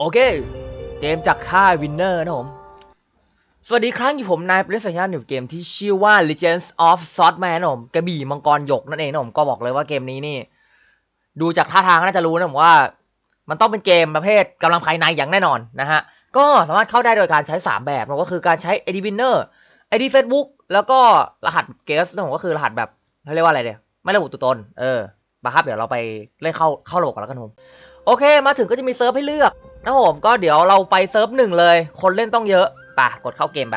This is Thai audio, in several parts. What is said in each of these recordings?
โอเค เกมจากค่ายวินเนอร์นะผม สวัสดีครั้งอยู่ผมนายปริศยาหนึ่งเกมที่ชื่อว่า Legends of Swordman นะผมกระบี่มังกรหยกนั่นเองนะผมก็บอกเลยว่าเกมนี้นี่ ดูจากท่าทางน่าจะรู้นะผมว่า มันต้องเป็นเกมประเภทกำลังภายในอย่างแน่นอนนะฮะ ก็สามารถเข้าได้โดยการใช้ 3 แบบนะก็คือการใช้ ID Winner ID Facebook แล้วก็รหัสเกสนะผมก็คือรหัสแบบเขาเรียกว่าอะไรเนี่ยไม่ระบุตัวตน เออมาครับเดี๋ยวเราไปเล่นเข้าเข้าระบบกันแล้วกันผมโอเค มาถึงก็จะมีเซิร์ฟให้เลือก นะผมก็เดี๋ยวเราไปเซิร์ฟหนึ่งเลย คนเล่นต้องเยอะป่ะกดเข้าเกมไป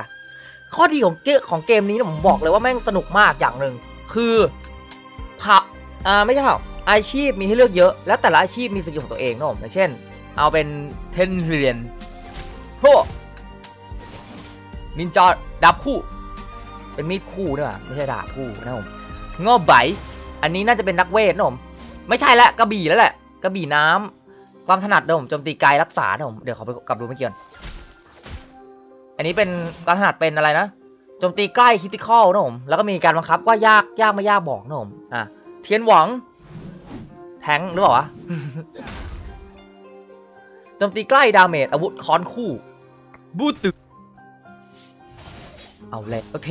ข้อดีของเกมของเกมนี้นะผมบอกเลยว่าแม่งสนุกมากอย่างหนึ่งคือผับอ่าไม่ใช่ผับอาชีพมีให้เลือกเยอะ แล้วแต่ละอาชีพมีสกิลของตัวเองนะผมอย่างเช่น เอาเป็นเทนเรียนโฮนินจาดาบคู่ เป็นมีดคู่ด้วยว่ะไม่ใช่ดาบคู่นะผมงอไบอันนี้น่าจะเป็นนักเวทนะผมไม่ใช่ละกระบี่แล้วแหละกระบี่น้ำ ความถนัดนะผมโจมตีไกลรักษานะผมเดี๋ยวขอไปกลับดูเมื่อกี้ก่อนอันนี้เป็นการถนัดเป็นอะไรนะโจมตีใกล้คิติคอลนะผมแล้วก็มีการบังคับว่ายากยากไม่ยากบอกนะผมอะเทียนหวัง แทงค์หรือเปล่าวะโจมตีใกล้ดาเมจอาวุธค้อนคู่ บูตึกเอาเลยโอเค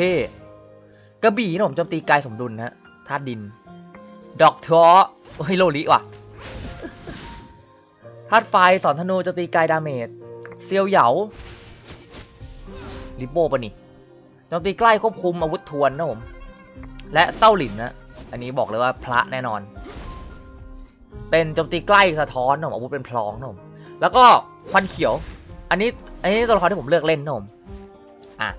กระบี่นะผมโจมตีไกลสมดุลนะฮะธาตุดิน ดอกท้อโอ้ยโลลิว่ะ ธาตุไฟสอนธนูจมตีไกลดาเมจเซียวเหยาลิโบปะนี่โจมตีใกล้ควบคุมอาวุธทวนนะผม และเศร้าหลินนะ อันนี้บอกเลยว่าพระแน่นอน เป็นโจมตีใกล้สะท้อนนะผมอาวุธเป็นพลองนะผม แล้วก็ควันเขียว อันนี้อันนี้ตัวละครที่ผมเลือกเล่นนะผมอะ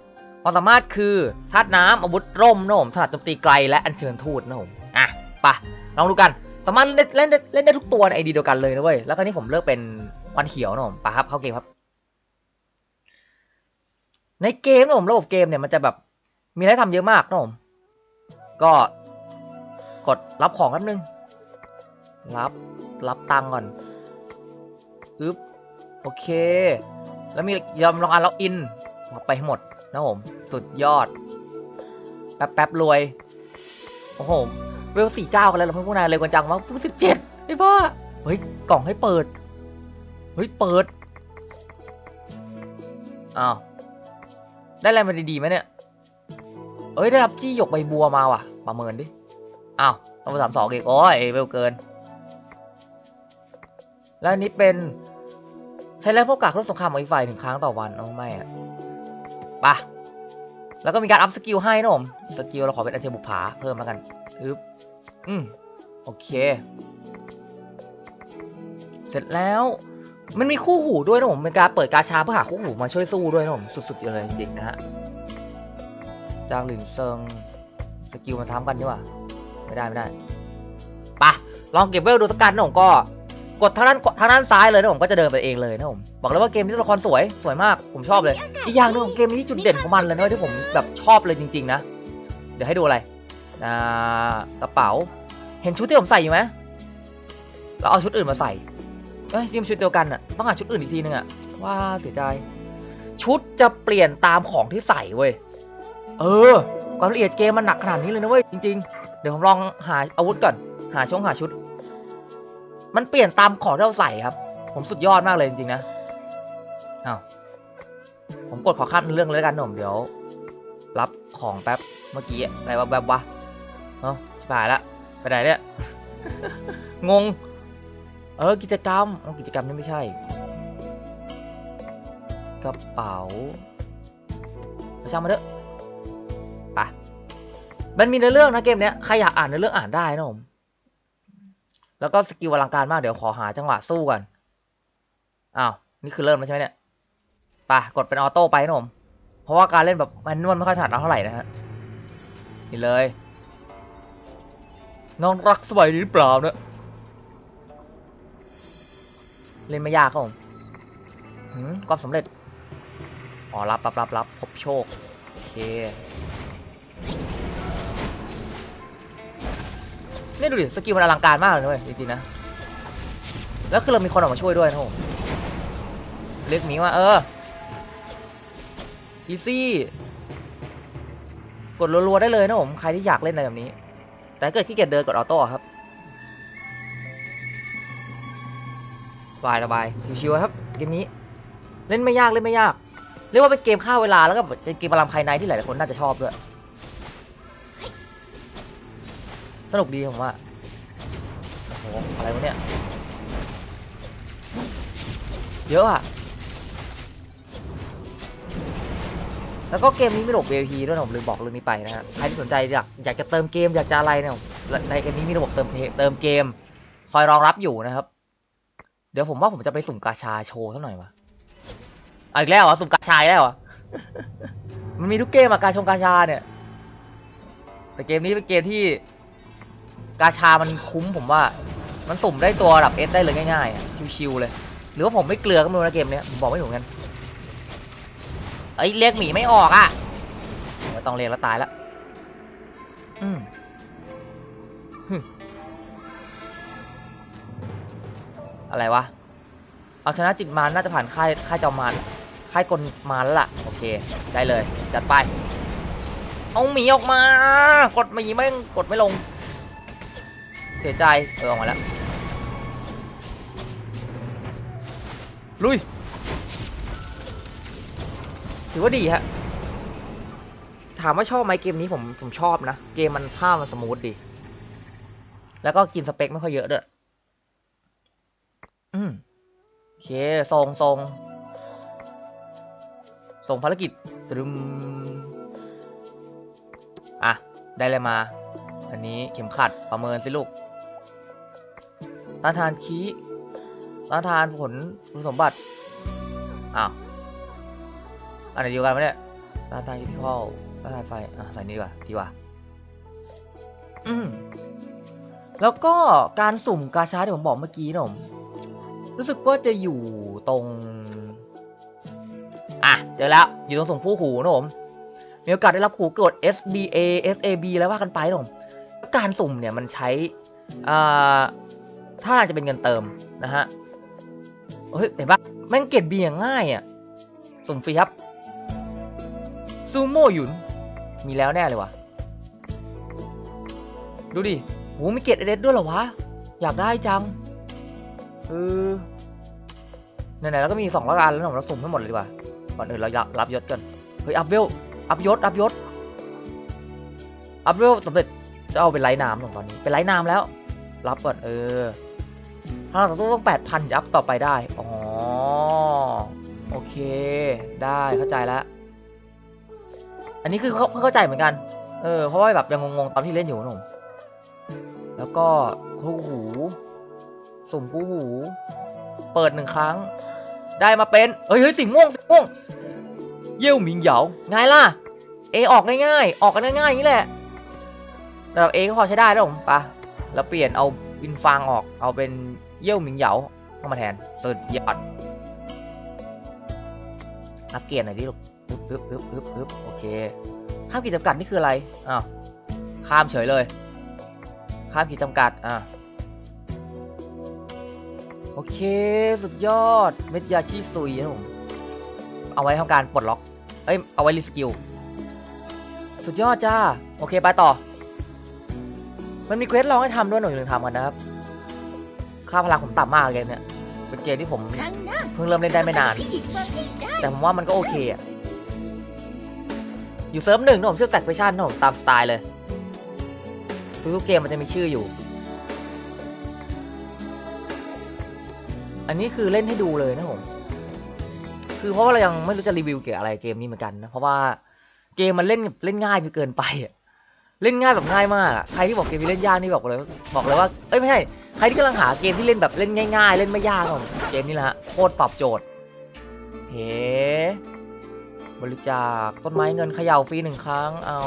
ความสามารถคือธาตุน้ำอาวุธร่มนะผมถนัดโจมตีไกลและอัญเชิญทูตนะผมอะปะลองดูกัน สามารถเล่นเล่นได้เล่นได้ทุกตัวในไอดีเดียวกันเลยนะเว้ย แล้วก็นี่ผมเลือกเป็นควันเขียวนะผมไปะครับเข้าเกมครับ ในเกมนะผมระบบเกมเนี่ยมันจะแบบมีอะไรทำเยอะมากนะผมก็กดรับของแป๊บนึง รับรับตังก่อนอึ๊บโอเค แล้วมียอมลองอ่านล็อกอินไปให้หมดนะผม สุดยอด แป๊บแป๊บรวย โอ้โห เวลสี่เก้ากันแล้วเหรอพวกนายเลยกว่าจังวะพวกสิบเจ็ดไอ้บ้าเฮ้ยกล่องให้เปิด เฮ้ยเปิดอ้าวได้อะไรมาดีๆไหมเนี่ยเอ้ยได้รับจี้หยกใบบัวมาว่ะ ประเมินดิอ้าวต้องไปสามสองอีกโอ้ยเวลเกิน แล้วนี้เป็นใช้แรงพวกกากรบสงครามของอีกฝ่ายหนึ่งครั้งต่อวันเอาไม่อะไปะ แล้วก็มีการอัพสกิลให้นะผมสกิลเราขอเป็นอัญเชิญบุปผาเพิ่มแล้วกันอึ๊บอืมโอเค เสร็จแล้วมันมีคู่หูด้วยนะผมเป็นการเปิดกาชาเพื่อหาคู่หูมาช่วยสู้ด้วยนะผมสุดๆเลยจริงๆนะฮะจางหลินเซิงสกิลมาทำกันดีกว่าไม่ได้ไม่ได้ไปะลองเก็บเวลดูสักกันนะผมก็ กดทางด้านทางด้านซ้ายเลยนะผมก็จะเดินไปเองเลยนะผมบอกเลยว่าเกมนี้ตัวละครสวยสวยมากผมชอบเลย อีกอย่างหนึงของเกมนี้จุดเด่นของมันเลยนะที่ผมแบบชอบเลยจริง ๆ นะ เดี๋ยวให้ดูอะไรอ่ากระเป๋า เห็นชุดที่ผมใส่อยู่ไหมเราเอาชุดอื่นมาใส่เอ้ยนี่มันชุดเดียวกันอะต้องหาชุดอื่นอีกทีนึงอะว่าเสียใจชุดจะเปลี่ยนตามของที่ใส่เว้ยเออความละเอียดเกมมันหนักขนาดนี้เลยนะเว้ยจริง ๆ เดี๋ยวผมลองหาอาวุธก่อนหาช่องหาชุด มันเปลี่ยนตามของที่เราใส่ครับ ผมสุดยอดมากเลยจริงๆนะอ้าวผมกดขอข้ามเรื่องเลยกันหนุ่มเดี๋ยว รับของแป๊บเมื่อกี้อะไรวะแบบวะเนาะชิบหายละไปไหนเนี่ยงง เออกิจกรรมเอากิจกรรมนี่ไม่ใช่ กระเป๋าเช่างมาเถอะไปมันมีในเรื่องนะเกมเนี้ยใครอยากอ่านในเรื่องอ่านได้นะผม แล้วก็สกิลอลังการมากเดี๋ยวขอหาจังหวะสู้กันอ้าวนี่คือเริ่มแล้วใช่ไหมเนี่ยไปกดเป็นออโต้ไปนะผมเพราะว่าการเล่นแบบมันนวลไม่ค่อยถนัดเราเท่าไหร่นะฮะนี่เลยน้องรักสบายดีหรือเปล่านี่ยเล่นไม่ยากครับผมหืมความสำเร็จอ๋อรับรับรับรับพบโชคโอเค นี่ดูดิสกิลมันอลังการมากเลยนะเว้ยจริงๆนะ แล้วคือเรามีคนออกมาช่วยด้วยนะผมเรียกมีว่า เอออีซี่กดรัวๆได้เลยนะผมใครที่อยากเล่นอะไรแบบนี้ แต่เกิดขี้เกียจเดินกดออโต้ครับสบายสบายชิวๆครับเกมนี้ เล่นไม่ยากเล่นไม่ยาก เรียกว่าเป็นเกมฆ่าเวลาแล้วก็เป็นเกมพลังภายในที่หลายๆคนน่าจะชอบด้วย สนุกดีผมว่าโอ้โหอะไรวะเนี่ย เยอะอะแล้วก็เกมนี้มีระบบ VIP ด้วยนะผมลืมบอกเรื่องนี้ไปนะฮะ ใครที่สนใจอยากอยากจะเติมเกมอยากจะอะไรเนี่ยในเกมนี้มีระบบเติมเพเติมเกม คอยรองรับอยู่นะครับ เดี๋ยวผมว่าผมจะไปสุ่มกาชาโชว์สักหน่อยวะอาอีกแล้วเหรอสุ่มกาชาอีกแล้วเหรอ มันมีทุกเกมอะกาชงกาชาเนี่ย แต่เกมนี้เป็นเกมที่ กาชามันคุ้มผมว่า มันสุ่มได้ตัวระดับเอสได้เลยง่ายๆ ชิวๆเลย หรือว่าผมไม่เกลือก็ไม่รู้นะเกมเนี้ยผมบอกไม่ถูกเหมือนกันเอ้ยเรียกหมีไม่ออกอะไม่ต้องเรียกแล้วตายละอืมอะไรวะ เอาชนะจิตมารน่าจะผ่านค่ายค่ายจอมมารค่ายกลมารแล้วล่ะ โอเค ได้เลย จัดไป เอาหมีออกมา กดหมีไม่กดไม่ลง เสียใจเออออกมาแล้ว ลุย ถือว่าดีฮะ ถามว่าชอบไหมเกมนี้ผมผมชอบนะ เกมมันภาพมันสมูทดี แล้วก็กินสเปคไม่ค่อยเยอะด้วยอืมโอเคส่งส่งส่งภารกิจตรึมอะ ได้เลยมา อันนี้เข็มขัดประเมินสิลูกต้านทานคีต้านทานผลคุณสมบัติ อ้าว อันไหนเดียวกันไหมเนี่ยต้านทานคิพิคอต้านทานไฟ อะ ใส่นี่ดีกว่าดีกว่า อืมแล้วก็การสุ่มกาชาที่ผมบอกเมื่อกี้นะผมรู้สึกว่าจะอยู่ตรง อะ เจอแล้ว อยู่ตรงส่งผู้หูนะผมมีโอกาสได้รับหูเกิด SBA SAB แล้วว่ากันไปนะผม การสุ่มเนี่ยมันใช้อ่าถ้าจะเป็นเงินเติมนะฮะเฮ้ยเห็นปะแม่งเก็บเบียงง่ายอะสุ่มฟรีครับซูโม่หยุนมีแล้วแน่เลยว่ะดูดิโหมีเกรดเอเดด้วยเหรอวะ อยากได้จังเออไหนๆแล้วก็มีสองละกันแล้วผมเราสุ่มให้หมดเลยดีกว่าก่อนอื่นเรารับรับยศกันเฮ้ยอัพเวลอัพยศอัพยศอัพเวลสำเร็จ จะเอาเป็นไลท์น้ำของตอนนี้ เป็นไลท์น้ำแล้ว รับก่อนเออถ้าเราต่อสู้ต้องแปดพันอัพต่อไปได้ อ๋อ โอเค ได้เข้าใจแล้ว อันนี้คือเขาเพิ่งเข้าใจเหมือนกัน เออ เพราะว่าแบบยังงงๆตอนที่เล่นอยู่หนะผมแล้วก็คู่หู สุ่มคู่หู เปิดหนึ่งครั้ง ได้มาเป็น เฮ้ยเฮ้ยสีม่วงสีม่วง เยี่ยวหมิงเหยาไงล่ะ เอออกง่ายๆ ออกกันง่ายๆอย่างนี้แหละ เราเอก็พอใช้ได้แล้วผมปะแล้วเปลี่ยนเอาวินฟางออก เอาเป็นเยี่ยวหมิงเหยาเข้ามาแทนสุดยอดอัปเกรดหน่อยดิลูกปึ๊บปึ๊บปึ๊บปึ๊บปึ๊บโอเค ข้ามขีดจำกัดนี่คืออะไร อ้าว ข้ามเฉยเลย ข้ามขีดจำกัด อะ โอเค สุดยอด เม็ดยาชีซุยนะผม เอาไว้ทำการปลดล็อก เอ้ย เอาไว้รีสกิล สุดยอดจ้า โอเค ไปต่อ มันมีเควสลองให้ทำด้วยหน่อยหนึ่งทำกันนะครับ ค่าพลังผมต่ำมากเลยเนี่ยเป็นเกมที่ผมเพิ่งเริ่มเล่นได้ไม่นาน แต่ผมว่ามันก็โอเคอะอยู่เซิร์ฟหนึ่งนะผมชื่อแซกเฟชั่นนะผมตามสไตล์เลย ทุกๆเกมมันจะมีชื่ออยู่ อันนี้คือเล่นให้ดูเลยนะผม คือเพราะว่าเรายังไม่รู้จะรีวิวเกี่ยวกับอะไรเกมนี้เหมือนกันนะ เพราะว่าเกมมันเล่นเล่นง่ายจนเกินไปอะ เล่นง่ายแบบง่ายมาก ใครที่บอกเกมนี้เล่นยากนี่บอกเลยบอกเลยว่า เอ้ยไม่ใช่ ใครที่กำลังหาเกมที่เล่นแบบเล่นง่ายๆ เล่นไม่ยากนะผมเกมนี้แหละฮะ โคตรตอบโจทย์ เฮ้บริจาคต้นไม้เงินเขย่าฟรีหนึ่งครั้ง เอา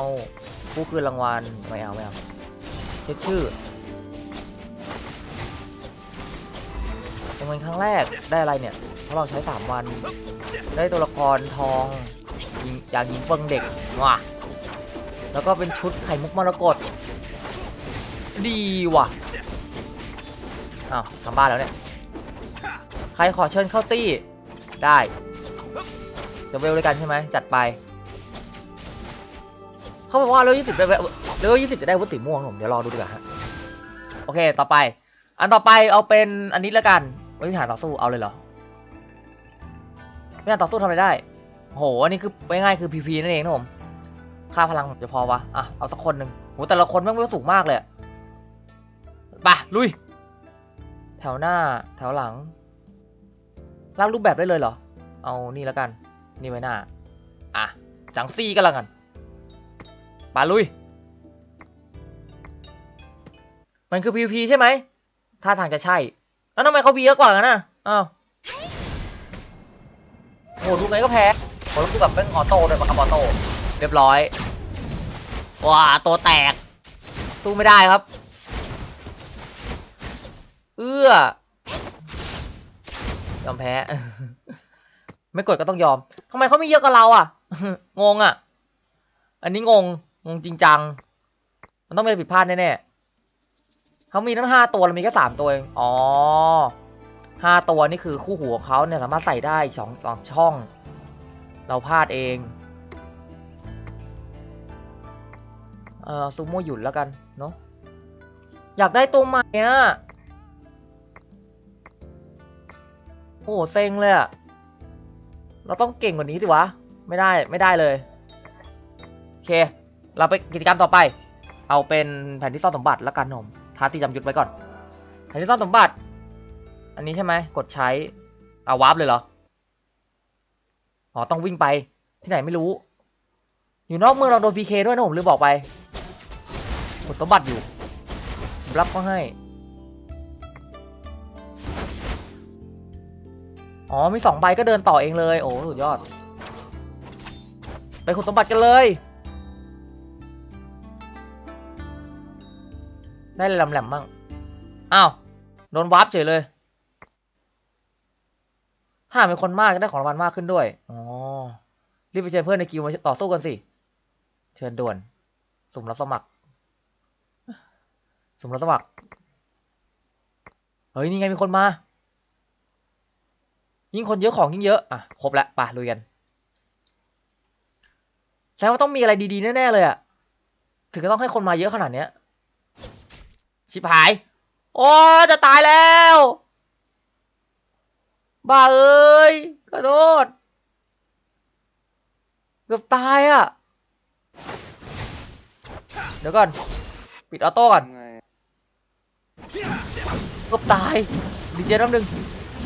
ผู้คืนรางวัล ไม่เอาไม่เอาเช็คชื่อจำนวนครั้งแรกได้อะไรเนี่ยเพราเราใช้ 3 วัน ได้ตัวละครทองยิงจากหญิงเฟิงเด็กว่ะ แล้วก็เป็นชุดไข่มุกมรกตดีว่ะอ้าวทำบ้านแล้วเนี่ย ใครขอเชิญเข้าตี้ได้จะเวลด้วยกันใช่ไหมจัดไป เขาบอกว่าเลเวลยี่สิบเลเวลยี่สิบจะได้วุธสีม่วงผมเดี๋ยวรอดูดีกว่าฮะโอเคต่อไป อันต่อไปเอาเป็นอันนี้แล้วกันวิหารต่อสู้เอาเลยเหรอไม่อยากต่อสู้ทำอะไรได้โหอันนี้คือง่ายๆคือพีพีนั่นเองนะผม ค่าพลังจะพอวะ อะ เอาสักคนหนึ่งโหแต่ละคนแม่งเวลสูงมากเลยอะลุย แถวหน้า แถวหลังลากรูปแบบได้เลยเหรอ เอานี่แล้วกัน นี่ไว้หน้า อะ จังซี่ก็แล้วกันไปลุย มันคือ PVP ใช่ไหมท่าทางจะใช่ แล้วทำไมเขาบีเยอะกว่ากันนะอ้าวโหดูไงก็แพ้โหแล้วคือแบบเป็นออโต้เลยมาครับออโต้ รียบร้อยว้าตัวแตก สู้ไม่ได้ครับ เอื้อยอมแพ้ ไม่กดก็ต้องยอมทำไมเขาไมีเยอะกว่าเราอะ งงอะ อันนี้งง งงจริงจัง มันต้องมีผิดพลาดแน่ๆเขามีทั้งห้าตัวเรามีแค่สามตัวเองอ๋อห้าตัวนี่คือคู่หูของเขาเนี่ยสามารถใส่ได้สองสองช่อง เราพลาดเอง เออซูโม่หยุดแล้วกันเนาะอยากได้ตัวใหม่อะโอ้โหเซ็งเลยอะเราต้องเก่งกว่านี้ดิวะ ไม่ได้ไม่ได้เลย โอเค เราไปกิจกรรมต่อไป เอาเป็นแผนที่ซ่อนสมบัติแล้วกันผมท้าตีจำยุทธไว้ก่อน แผนที่ซ่อนสมบัติ อันนี้ใช่ไหมกดใช้อาวาร์ปเลยเหรอ อ๋อต้องวิ่งไปที่ไหนไม่รู้ อยู่นอกเมืองเราโดนพีเคด้วยนะผมลืมบอกไป กดสมบัตอยู่รับก็ให้ อ๋อ มีสองใบก็เดินต่อเองเลย โอ้ สุดยอด ไปขุดสมบัติกันเลย ได้อะไรแหลมๆบ้างอ้าว โดนวาร์ปเฉยเลย ถ้ามีคนมากจะได้ของรางวัลมากขึ้นด้วย อ๋อ รีบไปเชิญเพื่อนในกิวมาต่อสู้กันสิ เชิญด่วน สุ่มรับสมัคร มรสมัคร เฮ้ย นี่ไงมีคนมา ยิ่งคนเยอะของยิ่งเยอะ อะ ครบแล้วไปลุยกันแสดงว่าต้องมีอะไรดีๆ แน่ ๆ เลยอะถึงจะต้องให้คนมาเยอะขนาดเนี้ย ชิบหาย โอ้ จะตายแล้ว บ้าเอ้ยขอโทษ เกือบตายอะเดี๋ยวก่อน ปิดออโต้ก่อน กือบตายรีเจนรอบนึง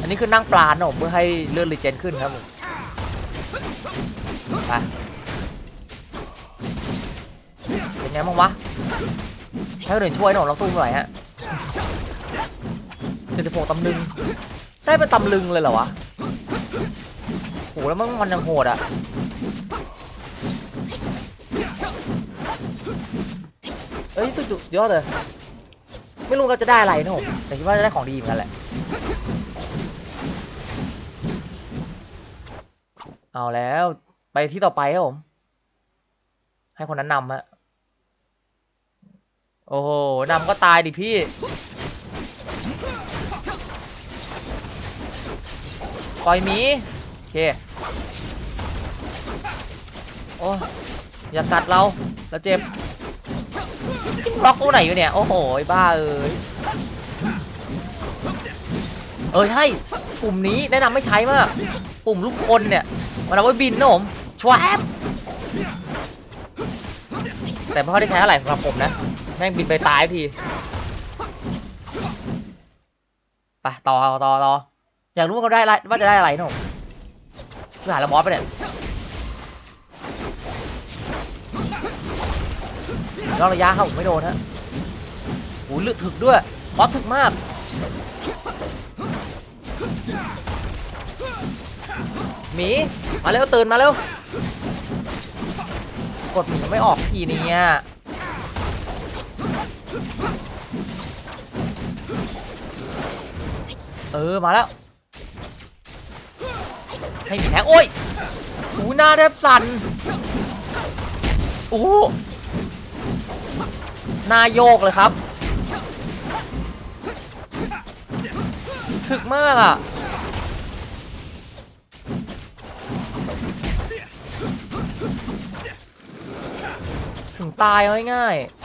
อันนี้คือนั่งปลานะผมเพื่อให้เลื่อนรีเจนขึ้นครับผมไปเป็นไงบ้างวะให้คนอื่นช่วยหน่อยเราสู้หน่อยฮะเจ็ดสิบหกตำลึง ได้เป็นตำลึงเลยเหรอวะโหแล้วมันมันยังโหดอะเอ้ยสุดสุดยอดเลย ไม่รู้เราจะได้อะไรนะผมแต่คิดว่าจะได้ของดีเหมือนกันแหละ เอาแล้วไปที่ต่อไปครับผม ให้คนนั้นนำฮะ โอ้โหนำก็ตายดิพี่ ปล่อยหมี โอเค โอ้ยอย่ากัดเรา เราเจ็บ ล็อกตัวไหนอยู่เนี่ย โอ้โหบ้าเอ้ยเออใช่ปุ่มนี้แนะนำไม่ใช้มาก ปุ่มลูกคนเนี่ย มันเอาไว้บินนะผมชวบแต่ไม่อได้ใช้อะไรสำหรับผมนะ แม่งบินไปตายทีไปต่อต่อต่ออยากรู้ว่าเขาได้อะไรว่าจะได้อะไรนะผมหาล้วบอสไปเนี่ย นอกระยะเข้าผมไม่โดนฮะโหลึกถึกด้วยบอสถึกมากหมีมาเร็วตื่นมาเร็วกดหมีไม่ออกทีนี้อะเออมาแล้วให้หมีแทงโอ้ยหูหน้าแทบสั่นโอ้ หน้าโยกเลยครับ ถึกมากอะ ถึงตายเอาง่ายๆ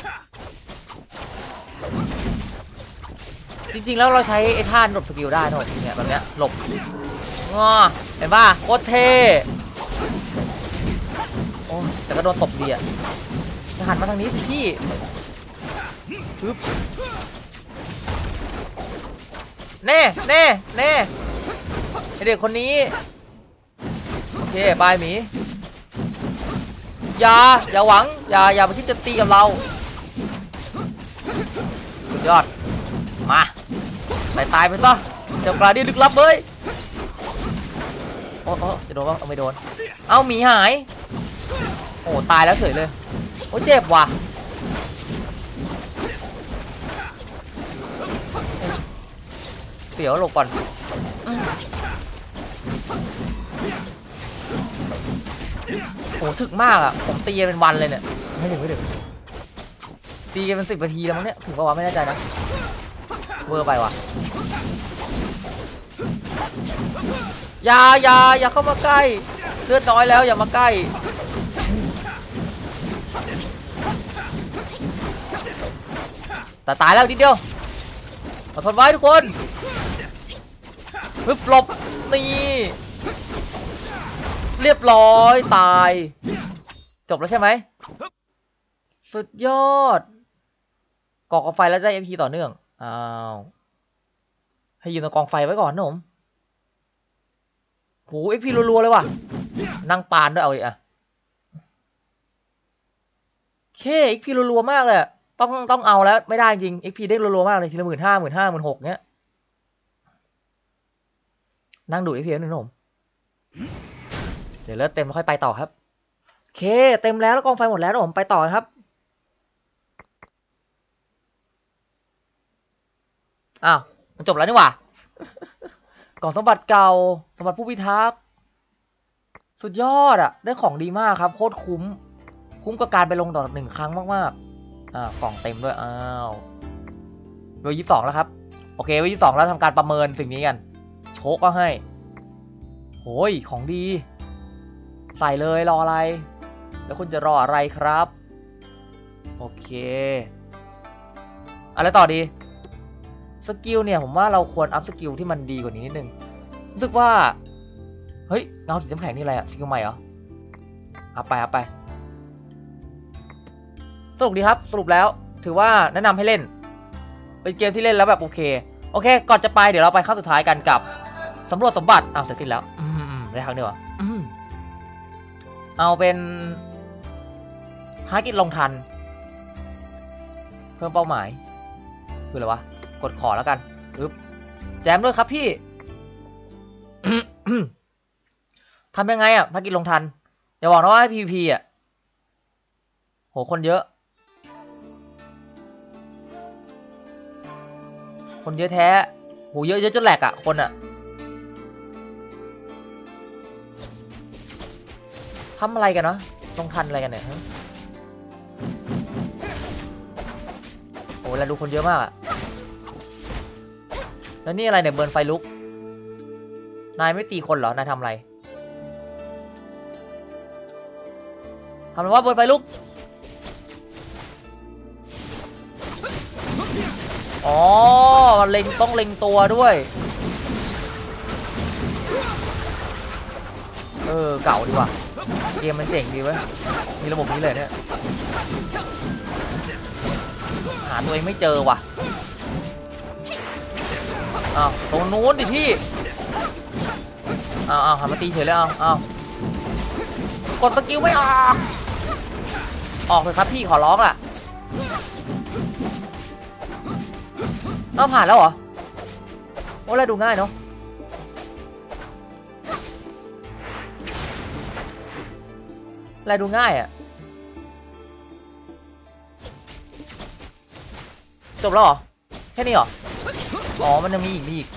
จริงๆ แล้วเราใช้ไอ้ท่านหลบสกิลได้นะผมเนี่ยแบบเนี้ยหลบงอเห็นป่ะโคตรเท่โอ้แต่ก็โดนตบดีอะจะหันมาทางนี้พี่ ปึ๊บแน่แน่แน่ไอเด็กคนนี้ โอเคบายหมี อย่า อย่าหวัง อย่า อย่าไปคิดจะตีกับเราสุดยอด มาตายตายไปซะเจ้ากลาดีลึกลับเลยโอ้โอ้จะโดนปะเอาไม่โดน เอาหมีหาย โอ้ ตายแล้วเฉยเลย โอ้ เจ็บว่ะ เสียวหลบก่อนโหถึกมากอะ ผมตีกันเป็นวันเลยเนี่ย ไม่ถึงไม่ถึงตีกันเป็นสิบนาทีแล้วมั้งเนี่ย ถึงปะวะไม่แน่ใจนะ เวอร์ไปว่ะอย่าอย่าอย่าเข้ามาใกล้ เลือดน้อยแล้วอย่ามาใกล้แต่ตายแล้วนิดเดียวอดทนไว้ทุกคน ปึ๊บหลบนี่ เรียบร้อยตาย จบแล้วใช่ไหม สุดยอดกอกองไฟแล้วได้ MP ต่อเนื่อง อ้าว ให้ยืนตรงกองไฟไว้ก่อนนะผมโห MP รัวๆเลยว่ะ นั่งปานด้วยเอาอีกอะเค XP รัวๆมากเลย ต้องต้องเอาแล้วไม่ได้จริง XP ได้รัวๆมากเลยทีละหมื่นห้าหมื่นห้าหมื่นหกเนี้ย นั่งดู XP นิดนึงนะผมเดี๋ยวเลือดเต็มแล้วค่อยไปต่อครับโอเค เต็มแล้วแล้วกองไฟหมดแล้วนะผมไปต่อครับอ้าวมันจบแล้วนี่หว่ากล่องสมบัติเก่าสมบัติผู้พิทักษ์สุดยอดอะได้ของดีมากครับ โคตรคุ้ม คุ้มกับการไปลงต่อหนึ่งครั้งมากๆอ่ากล่องเต็มด้วยอ้าวเวลยี่สองแล้วครับ โอเคเวลยี่สองแล้วทำการประเมินสิ่งนี้กัน ชคก็ให้โอ้ยของดี ใส่เลยรออะไร แล้วคุณจะรออะไรครับ โอเคอะไรต่อดีสกิลเนี่ยผมว่าเราควรอัพสกิลที่มันดีกว่านี้นิดนึงรู้สึกว่า เฮ้ยเงาสีน้ำแข็งนี่อะไรอะสกิลใหม่เหรอเอาไปเอาไปสรุปดีครับสรุปแล้ว ถือว่าแนะนำให้เล่นเป็นเกมที่เล่นแล้วแบบโอเค โอเค ก่อนจะไปเดี๋ยวเราไปขั้นสุดท้ายกันกับ สำรวจสมบัติอ้าวเสร็จสิ้นแล้ว อืมได้ครั้งเดียวเออืมเอาเป็นภารกิจลงทัน เพิ่มเป้าหมาย คืออะไรวะ กดขอแล้วกันอึ๊บแจมด้วยครับพี่ทำยังไงอะภารกิจลงทัน อย่าบอกนะว่าให้ PVP อะ โห คนเยอะ คนเยอะแท้ โห เยอะเยอะจนแหลกอะ คนอะ ทำอะไรกันเนาะลงทันอะไรกันเนี่ยโอ้แล้วดูคนเยอะมากอะแล้วนี่อะไรเนี่ยเบิร์นไฟลุก นายไม่ตีคนเหรอ นายทำอะไรทำอะไรวะเบิร์นไฟลุก อ๋อ มันเล็งต้องเล็งตัวด้วย เออ เก่าดีกว่ะ เกมมันเจ๋งดีเว้ยมีระบบนี้เลยเนี่ยหาตัวเองไม่เจอว่ะอ้าวตรงนู้นดิพี่อ้าวอ้าวหันมาตีเฉยเลยอ้าวอ้าวกดสกิลไม่ออกออกเลยครับพี่ขอร้องอะเอาผ่านแล้วเหรอโอ้แล้วดูง่ายเนาะ แลดูง่ายอะจบแล้วเหรอ แค่นี้เหรอ อ๋อ มันยังมีอีกมีอีก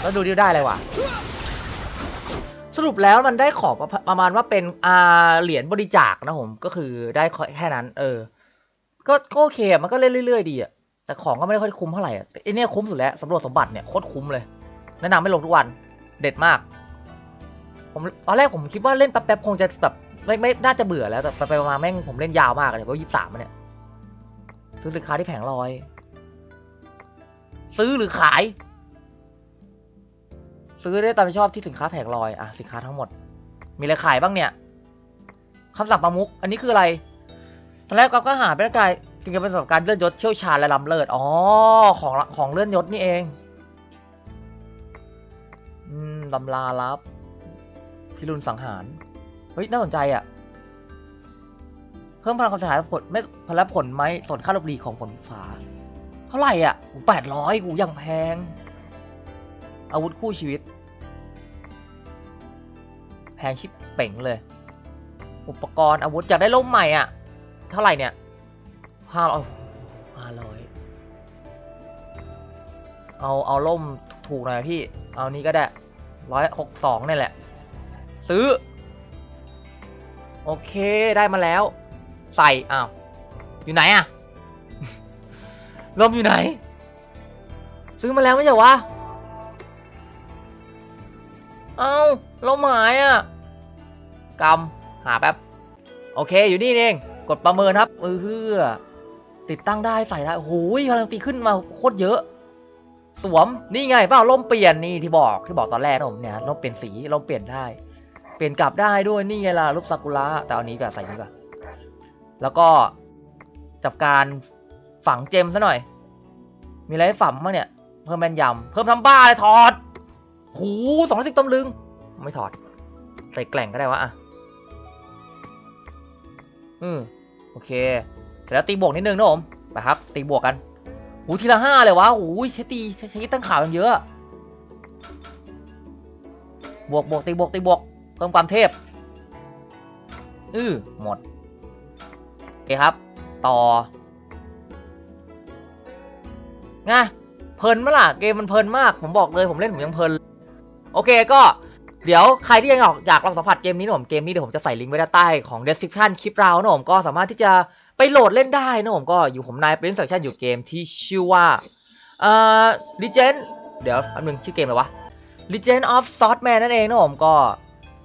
แล้วดูดิวได้อะไรวะ สรุปแล้วมันได้ของประประมาณว่าเป็นอ่าเหรียญบริจาคนะผม ก็คือได้แค่นั้น เออ ก็ก็โอเคมันก็เล่นเรื่อยๆดีอะแต่ของก็ไม่ได้ค่อยคุ้มเท่าไหร่อะไอเนี่ยคุ้มสุดแล้วสำรวจสมบัติเนี่ยโคตรคุ้มเลย แนะนำให้ลงทุกวัน เด็ดมาก ผมตอนแรกผมคิดว่าเล่นแป๊บๆคงจะแบบ ไม่ไม่น่าจะเบื่อแล้วแต่ไปไปมาๆแม่งผมเล่นยาวมากเลยเพราะยี่สามเนี่ย ซื้อสินค้าที่แผงลอย ซื้อหรือขาย ซื้อได้ตามชอบที่สินค้าแผงลอยอะสินค้าทั้งหมด มีอะไรขายบ้างเนี่ยคำสั่งประมุกอันนี้คืออะไรตอนแรกก็ก็หาเป็นกายถึงจะเป็นประสบการณ์เลื่อนยศเชี่ยวชาญและล้ำเลิศอ๋อของของเลื่อนยศนี่เองอืมตำราลับพิรุณสังหาร เฮ้ย น่าสนใจอะ เพิ่มพลังความเสียหายผลไม่พลังผลไหมส่วนค่าลบหลีของผลฟ้า เท่าไหร่อะแปดร้อยกูยังแพง อาวุธคู่ชีวิต แพงชิบเป่งเลย อุปกรณ์อาวุธอยากได้ล่มใหม่อะ เท่าไหร่เนี่ยห้าร้อยห้าร้อยเอาเอาล่มถูกหน่อยพี่ เอานี้ก็ได้ร้อยหกสองนี่แหละ ซื้อ โอเคได้มาแล้ว ใส่อ้าวอยู่ไหนอะลมอยู่ไหน ซื้อมาแล้วไม่ใช่เหรอวะเอ้าลมหายอะกำหาแป๊บโอเคอยู่นี่เองกดประเมินครับเออเพื่อติดตั้งได้ใส่ได้โอ้โหพลังตีขึ้นมาโคตรเยอะ สวมนี่ไงเปล่าล่มเปลี่ยนนี่ที่บอกที่บอกตอนแรกนะผมเนี่ยล่มเปลี่ยนสีล่มเปลี่ยนได้ เปลี่ยนกลับได้ด้วยนี่ไงล่ะรูปซากุระแต่อานี้ก็ใส่นี้ก่อนแล้วก็จับการฝังเจมซะหน่อย มีอะไรให้ฝังบ้างเนี่ย เพิ่มแม่นยำเพิ่มทำบ้าเลยถอดหูสองร้อยสิบตำลึง ไม่ถอด ใส่แกล่งก็ได้วะอะอืมโอเคเสร็จแล้วตีบวกนิดนึงนะผมไปครับ ตีบวกกันหูทีละห้าเลยวะหูใช้ตีใช้ใช้ตั้งข่าวกันเยอะ บวกบวกตีบวกตีบวก พิ่มความเทพอือหมด โอเคครับ ต่อไงเพลินมะล่ะ เกมมันเพลินมาก ผมบอกเลยผมเล่นผมยังเพลิน โอเคก็เดี๋ยวใครที่ยังอยากลองสัมผัสเกมนี้นะผมเกมนี้เดี๋ยวผมจะใส่ลิงก์ไว้ด้านใต้ของ description คลิปเรานะผมก็สามารถที่จะไปโหลดเล่นได้นะผมก็อยู่ผมนายเป็นสักชันอยู่เกมที่ชื่อว่าเอ่อ Legend เดี๋ยวอันนึงชื่อเกมอะไรวะ Legend of Swordman นั่นเองนะผมก็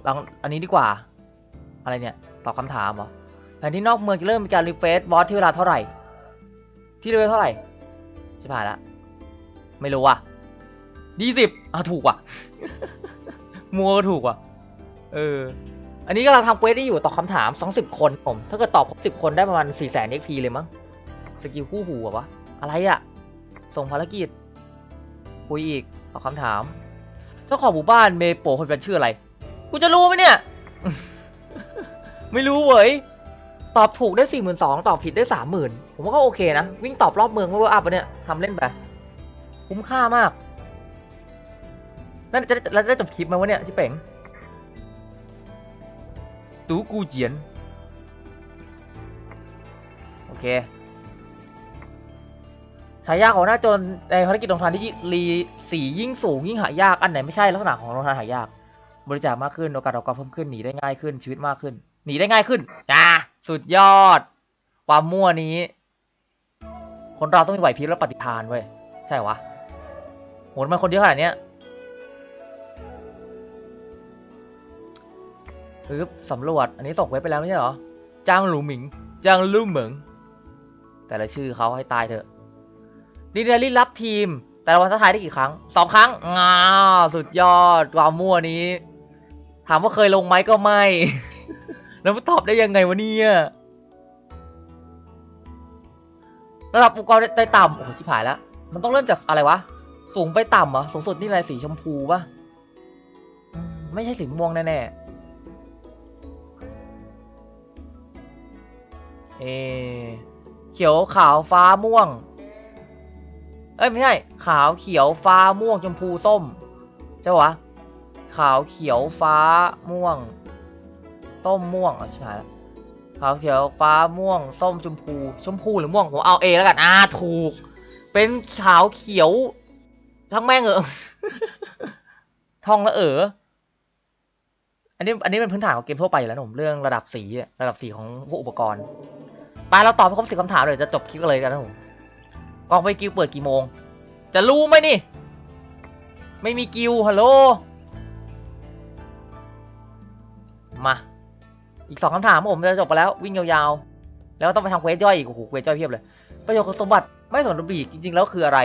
ลองอันนี้ดีกว่า อะไรเนี่ยตอบคำถามเหรอแผนที่นอกเมืองจะเริ่มมีการรีเฟรชบอสที่เวลาเท่าไหร่ ที่เวลเท่าไหร่ชิบหายละไม่รู้ว่ะดีสิบอะถูกว่ะมัวก็ถูกว่ะเอออันนี้กำลังทำเควสได้อยู่ตอบคำถาม 20 คนผม ถ้าเกิดตอบครบ10 คนได้ประมาณ 4 0 0 0 0 XP เลยมั้ง สกิลคู่หูอะวะ อะไรอะส่งภารกิจ คุยอีก ตอบคำถาม เจ้าของหมู่บ้านเมโปคนเป็นชื่ออะไร กูจะรู้ไหมเนี่ย ไม่รู้เว้ย ตอบถูกได้สี่หมื่นสองตอบผิดได้สามหมื่นผมว่าก็โอเคนะ วิ่งตอบรอบเมืองเมื่ออัพเนี่ยทำเล่นไป คุ้มค่ามากนั่นจะได้แล้วจะได้จบคลิปไหมวะเนี่ยชิเป๋งตูกูเจียน โอเคฉายาของหน้าโจรในภารกิจลงทานที่รีสียิ่งสูงยิ่งหายาก อันไหนไม่ใช่ลักษณะของลงทานหายาก บริจาคมากขึ้นโอกาสออกกำเพิ่มขึ้นหนีได้ง่ายขึ้นชีวิตมากขึ้น หนีได้ง่ายขึ้นอ่าสุดยอด ความมั่วนี้ คนเราต้องมีไหวพริบและปฏิภาณเว้ยใช่วะโหมันคนเยอะขนาดเนี้ยปึ๊บสำรวจ อันนี้ตกเว็บไปแล้วไม่ใช่หรอจ้างหลูหมิงจ้างลู่เหมิง แต่ละชื่อเขาให้ตายเถอะลิเดอรี่รับทีม แต่ละวันท้าทายได้กี่ครั้งสองครั้งงาสุดยอดความมั่วนี้ ถามว่าเคยลงไหมก็ไม่ แล้วมันตอบได้ยังไงวะเนี่ยระดับอุปกรณ์ไต่ต่ำโอ้โหชิบหายแล้ว มันต้องเริ่มจากอะไรวะ สูงไปต่ำเหรอ สูงสุดนี่อะไรสีชมพูปะไม่ใช่สีม่วงแน่ๆ เอ เขียวขาวฟ้าม่วง เอ้ยไม่ใช่ ขาวเขียวฟ้าม่วงชมพูส้ม ใช่ปะวะ ขาวเขียวฟ้าม่วง ส้มม่วงอะใช่แล้วขาวเขียวฟ้าม่วง ส้มชมพู ชมพูหรือม่วงผมเอาเอแล้วกันอ่าถูก เป็นขาวเขียว ทั้งแม่งเออทองละเอออันนี้อันนี้เป็นพื้นฐานของเกมทั่วไปอยู่แล้วนะผมเรื่องระดับสีระดับสีของพวกอุปกรณ์ไปเราตอบไปครบสิบคำถามเลยจะจบคลิปกันเลยกันนะผมกองไฟกิวเปิดกี่โมง จะรู้ไหมนี่ ไม่มีกิวฮัลโหล มา อีกสองคำถามผมจะจบไปแล้ววิ่งยาวๆ แล้วต้องไปทำเควสย่อยอีกโอ้โหเควสย่อยเพียบเลย ประโยชน์ของสมบัติไม่สนระบีจริง ๆ แล้วคืออะไร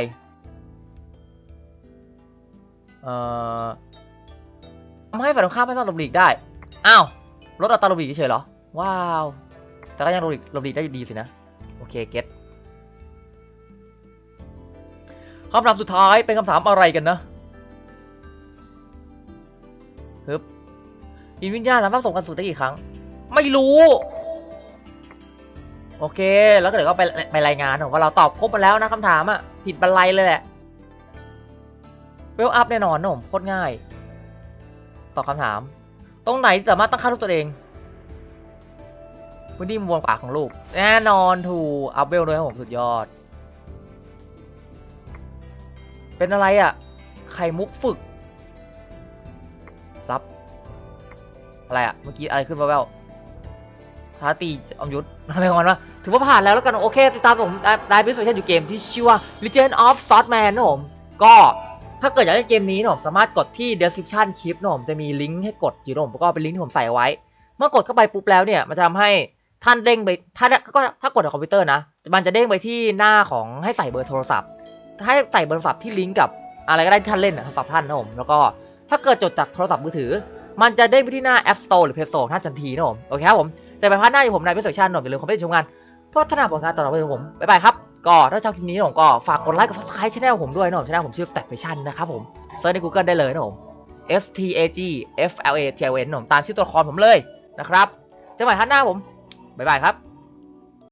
เอ่อทำให้ฝ่ายตรงข้ามไม่ต้องหลบหลีกได้ อ้าวลดอัตราหลบหลีกเฉยเหรอ ว้าว แต่ก็ยังหลบหลีกหลบหลีกได้อยู่ดีสินะ โอเค เก็ตคำถามสุดท้ายเป็นคำถามอะไรกันนะ อินวิญญาณสามารถส่งกันสู่ได้กี่ครั้ง ไม่รู้ โอเค แล้วก็เดี๋ยวก็ไปไปรายงานของว่าเราตอบครบมาแล้วนะคำถามอะผิดบันไลเลยแหละเวลอัพแน่นอนนะผมโคตรง่าย ตอบคำถาม ตรงไหนสามารถตั้งค่ารูปตัวเองพื้นที่มุมมองขวาของรูปแน่นอนถูกอัพเวลด้วยครับผมสุดยอด เป็นอะไรอะ่ะไข่มุกฝึก อะไรอะเมื่อกี้อะไรขึ้นมาแววท้าตีอมยุทธอะไรของมันวะถือว่าผ่านแล้วแล้วกันโอเคติดตามผมได้ได้พิเศษอยู่เกมที่ชื่อว่า Legend of Swordman นะผมก็ถ้าเกิดอยากเล่นเกมนี้นะผมสามารถกดที่ description คลิปนะผมจะมีลิงก์ให้กดอยู่นะผมแล้วก็เป็นลิงก์ที่ผมใส่ไว้ เมื่อกดเข้าไปปุ๊บแล้วเนี่ยมันจะทำให้ท่านเด้งไปถ้าก็ถ้ากดจากคอมพิวเตอร์นะ มันจะเด้งไปที่หน้าของให้ใส่เบอร์โทรศัพท์ ให้ใส่เบอร์โทรศัพท์ที่ลิงก์กับอะไรก็ได้ที่ท่านเล่นนะโทรศัพท์ท่านนะผมแล้วก็ถ้าเกิดจดจากโทรศัพท์มือถือ มันจะเด้งไปที่หน้า App Store หรือ Play Store ท่านทันทีนะผม โอเคครับผมจะไปพัฒนาอยู่ผมในพิเศษชันหน่อยอย่าลืมคอมเมนต์ชมกันพัฒนาผลงานต่อไปของผม บ๊ายบายครับ ก็ถ้าชอบคลิปนี้นะผมก็ฝากกดไลค์กด subscribe ช่องผมด้วยนะผมช่องผมชื่อ Stack Fashion นะครับผมเซิร์ชใน Google ได้เลยนะผม S T A G F L A T I O N นะผมตามชื่อตัวละครผมเลยนะครับเจะใหม่ท่านหน้าผมบ๊ายบายครับ